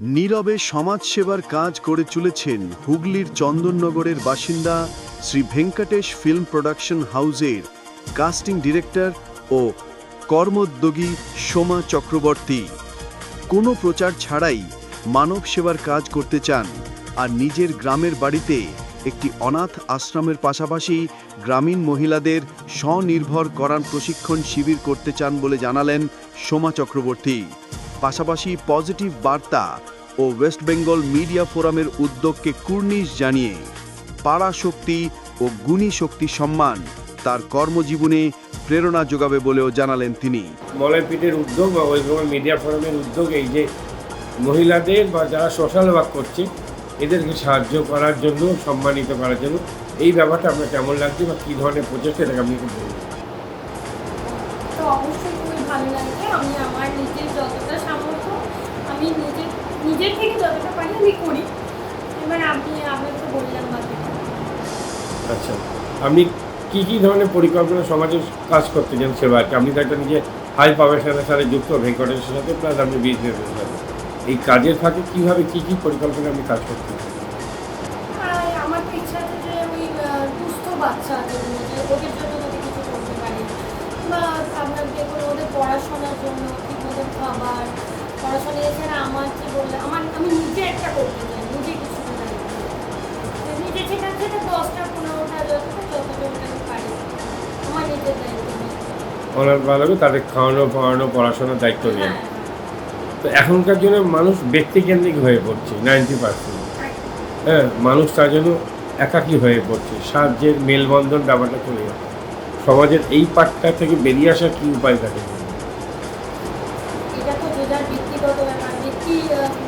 নীরবে সমাজসেবার কাজ করে চলেছেন হুগলির চন্দননগরের বাসিন্দা শ্রী ভেঙ্কটেশ ফিল্ম প্রোডাকশন হাউজের কাস্টিং ডিরেক্টর ও কর্মোদ্যোগী সোমা চক্রবর্তী। কোনো প্রচার ছাড়াই মানব সেবার কাজ করতে চান আর নিজের গ্রামের বাড়িতে একটি অনাথ আশ্রমের পাশাপাশি গ্রামীণ মহিলাদের স্বনির্ভর করার প্রশিক্ষণ শিবির করতে চান বলে জানালেন সোমা চক্রবর্তী। পাশাপাশি পজিটিভ বার্তা ও ওয়েস্ট বেঙ্গল মিডিয়া ফোরামের উদ্যোগকে কুর্নিশ জানিয়ে পাড়া শক্তি ও গুণী শক্তি সম্মান তার কর্মজীবনে প্রেরণা যোগাবে বলেও জানালেন তিনি। মলয়পীঠের উদ্যোগ বা ওয়েস্ট বেঙ্গল মিডিয়া ফোরামের উদ্যোগ এই যে মহিলাদের বা যারা সোশ্যাল ওয়ার্ক করছে এদেরকে সাহায্য করার জন্য সম্মানিত করার জন্য এই ব্যাপারটা আপনার কেমন লাগছে বা কী ধরনের প্রচেষ্টা এটাকে আপনি তো অবশ্যই খুবই ভালো লাগছে। আমি আমার নিজের যতটা সামর্থ্য আমি নিজের নিজের থেকে যতটা পারি আমি করি। এবার আপনি আপনাকে বললাম আচ্ছা আপনি কী কী ধরনের পরিকল্পনা সমাজে কাজ করতে চান সেবাকে আপনি তো একটা নিজে হাই প্রফেশনের সাথে যুক্ত ভেঙ্কটেশের সাথে প্লাস আপনি বিজনেসের সাথে। এই কাজের ফাঁকে কীভাবে কী কী পরিকল্পনা আপনি কাজ করতে চান? আমার তো ইচ্ছা আছে যে ওই দুস্থ বাচ্চা ওদের জন্য যদি কিছু করতে পারি। বা আপনার দেখুন ওদের পড়াশোনার জন্য ঠিক মতন খাবার পড়াশোনা এছাড়া আমার যে বললে আমার আমি নিজে একটা করতে চাই নিজে কিছু নিজে সেটা সেটা দশটা পনেরোটা যতটা যতটা আমি পারি আমার নিজের দায়িত্ব নিয়ে। ভালো লাগে তাদের খাওয়ানো পড়ানো পড়াশোনার দায়িত্ব নিয়ে। হ্যাঁ। তো এখনকার জন্য মানুষ ব্যক্তিকেন্দ্রিক হয়ে পড়ছে নাইনটি পার্সেন্ট হ্যাঁ মানুষ তার জন্য একাকী হয়ে পড়ছে সাহায্যের মেলবন্ধন ব্যাপারটা চলে যাচ্ছে। সমাজের এই পাটটা থেকে বেরিয়ে আসার কী উপায় থাকে? ব্যক্তিগত ব্যাপার ব্যক্তি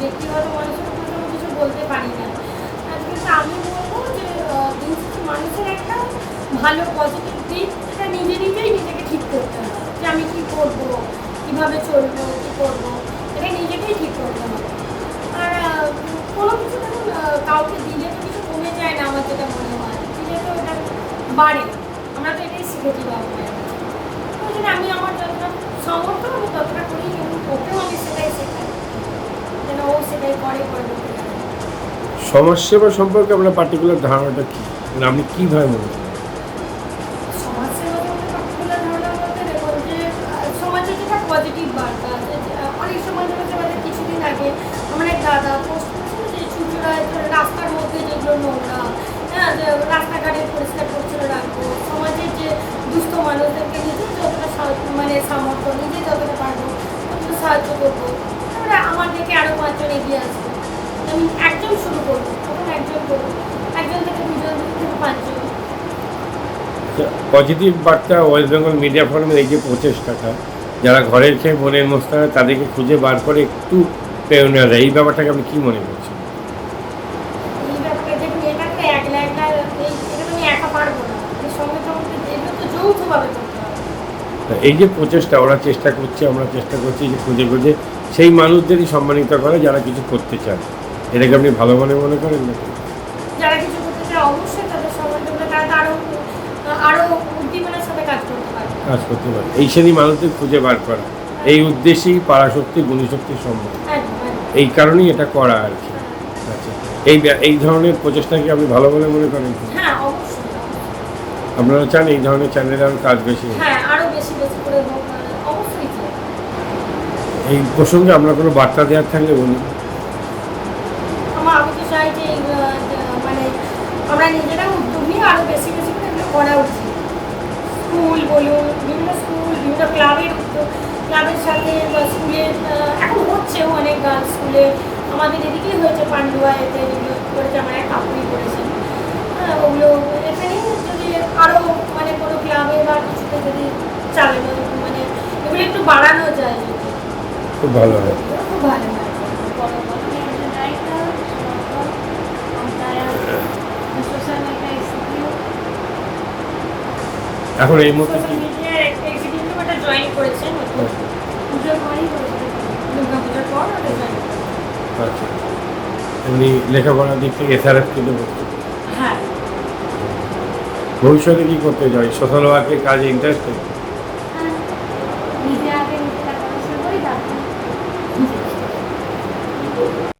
ব্যক্তিগত মানুষের উপর কিছু বলতে পারি না। কিন্তু আমি বলব যে মানুষের একটা ভালো পজিটিভ দিক, সেটা নিজে নিজেই নিজেকে ঠিক করতে হবে। যে আমি কী করব, কীভাবে চলবো, কী করব, এটা নিজেকেই ঠিক করতে হবে। আর কোনো কিছু ধরুন কাউকে দিলে তো কিছু কমে যায় না, আমার যেটা মনে হয়। দিলে তো এটা বাড়ে। আমরা তো এটাই শিখেছি বাবা মায়ের কাছে। আমি আমার যতটা সামর্থ্য আমি ততটা করি সমাজসেবা সম্পর্কে আপনার পার্টিকুলার ধারণাটা কি? মানে আপনি কীভাবে মনে করেন? আমার এক দাদা পোস্ট করেছিল যে ছুটিরা রাস্তার মধ্যে যেগুলো নোংরা হ্যাঁ পাঁচজন এগিয়ে আসবে আমি একজন শুরু করব তখন একজন করব। একজন থেকে দুজন থেকে পাঁচজন। পজিটিভ বার্তা ওয়েস্ট বেঙ্গল মিডিয়া ফোরামের এই যে প্রচেষ্টাটা। যারা ঘরের খেয়ে মনের মোস্তারা তাদেরকে খুঁজে বার করে একটু প্রেরণা দেয়। এই ব্যাপারটাকে আপনি কী মনে করছেন? এই যে প্রচেষ্টা ওরা চেষ্টা করছে আমরা চেষ্টা করছি যে খুঁজে খুঁজে সেই মানুষদেরই সম্মানিত করে যারা কিছু করতে চান এটাকে আপনি ভালো মনে মনে করেন না? যারা কিছু করতে চায় অবশ্যই তাদের সঙ্গে থাকলে তারা তো আরও আরও উদ্দীপনার সাথে কাজ করতে পারে। কাজ করতে পারে। এই শ্রেণি মানুষদের খুঁজে বার করা। এই উদ্দেশ্যেই পারাশক্তি একদম একদম। এই কারণেই এটা করা আর কি। আচ্ছা এই এই ধরনের প্রচেষ্টাকে আপনি ভালো বলে মনে করেন? হ্যাঁ অবশ্যই। আপনারা চান এই ধরনের চ্যানেলে আর কাজ বেশি হ্যাঁ আরও বেশি বেশি করে হোক আর অবশ্যই চাই। এই প্রসঙ্গে আমরা কোনো বার্তা দেওয়ার থাকলে বলুন। আমার চাই যে মানে আমরা নিজেরা উদ্যোগ নিয়ে আরও বেশি করে এগুলো করা উচিত স্কুল বলুন, বিভিন্ন স্কুল, বিভিন্ন ক্লাবের ক্লাবের সাথে বা স্কুলের অনেক স্কুলে। আমাদের এদিকেই হয়েছে যেগুলো করেছে, আমার করেছেন হ্যাঁ ওগুলো যদি আরও মানে কোনো ক্লাবে বা কিছুতে যদি চালানো মানে এগুলো একটু বাড়ানো যায়। খুব ভালো হয়। এখন এই মুহূর্তে কি? মিডিয়ার এক্সিকিউটিভ ওটা জয়েন করেছেন পুজোর পরেই দুর্গা পুজোর পর ওটা জয়েন আচ্ছা। এমনি লেখাপড়ার দিক থেকে এসআরএফ কিন্তু। হ্যাঁ। ভবিষ্যতে কি করতে চাই সোশ্যাল ওয়ার্কের কাজে ইন্টারেস্টেড